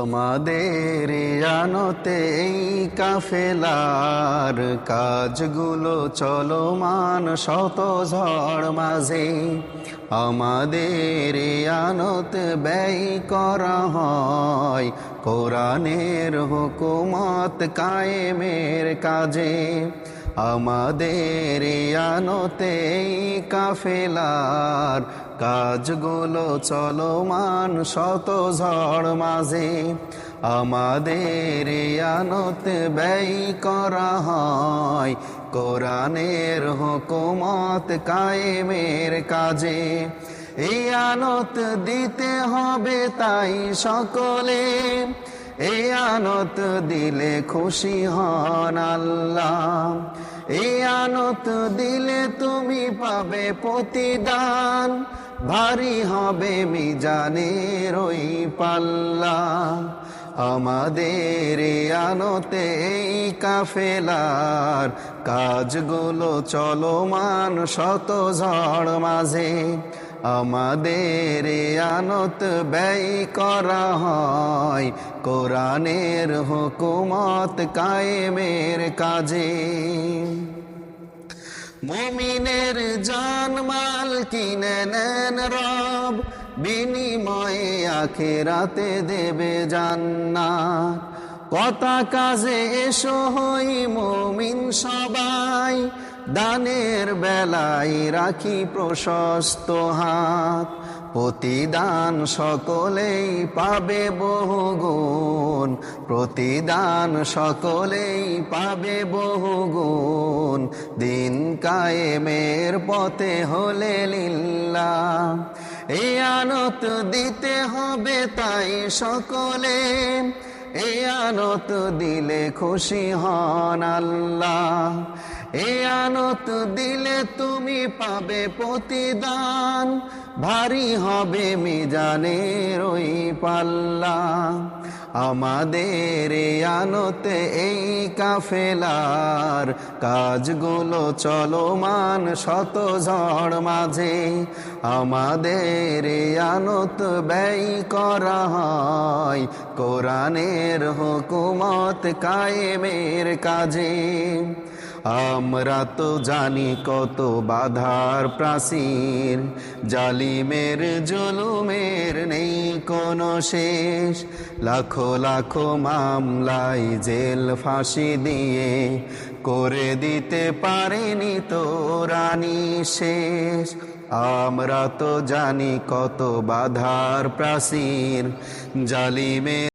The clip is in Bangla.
আমাদের আনতে কাফেলার কাজগুলো চলমান শত ঝড় মাঝে। আমাদের আনত ব্যয় করা হয় কোরআনের হুকুমত কায়েমের কাজে। আমাদের আনতে কাফেলার কাজগুলো চলমান শত ঝড় মাঝে। আমাদের আনত ব্যয় করা হয়। কোরআনের হুকুমত কায়েমের কাজে। এই আনত দিতে হবে তাই সকলে। এই আনত দিলে খুশি হন আল্লাহ। এই আনত দিলে তুমি পাবে প্রতিদান। ভারী হবে মিজানের ওই পাল্লা। আমাদের আনতে এই কাফেলার কাজগুলো চলমান শত ঝড় মাঝে। আমাদের আনত ব্যয় করা হয় কোরআনের হুকুমত কায়েমের কাজে। মুমিনের জানমাল কিনে নেন রব, বিনিময়ে আখেরাতে দেবে জান্নাত। কথা কাজে এসো হই মুমিন সবাই, দানের বেলায় রাখি প্রশস্ত হাত। প্রতিদান সকলেই পাবে বহুগুণ। প্রতিদান সকলেই পাবে বহুগুণ। দিন কায়েমের পথে হলে লিল্লা। এই আনত দিতে হবে তাই সকলে। এই আনত দিলে খুশি হন আল্লাহ। এই আনত দিলে তুমি পাবে প্রতিদান, ভারী হবে মিজানের ওই পাল্লা। আমাদের আনতে এই কাফেলার কাজগুলো চলমান শত ঝড় মাঝে। আমাদের আনত ব্যয় করা হয় কোরআনের হুকুমত কায়েমের কাজে। আমরা তো জানি কত বাধার প্রাচীর জালিমের জুলুমের নেই কোনো শেষ। লাখো লাখো মামলায় জেল ফাঁসি দিয়ে করে দিতে পারেনি তো রানী শেষ। আমরা তো জানি কত বাধার প্রাচীর জালিমের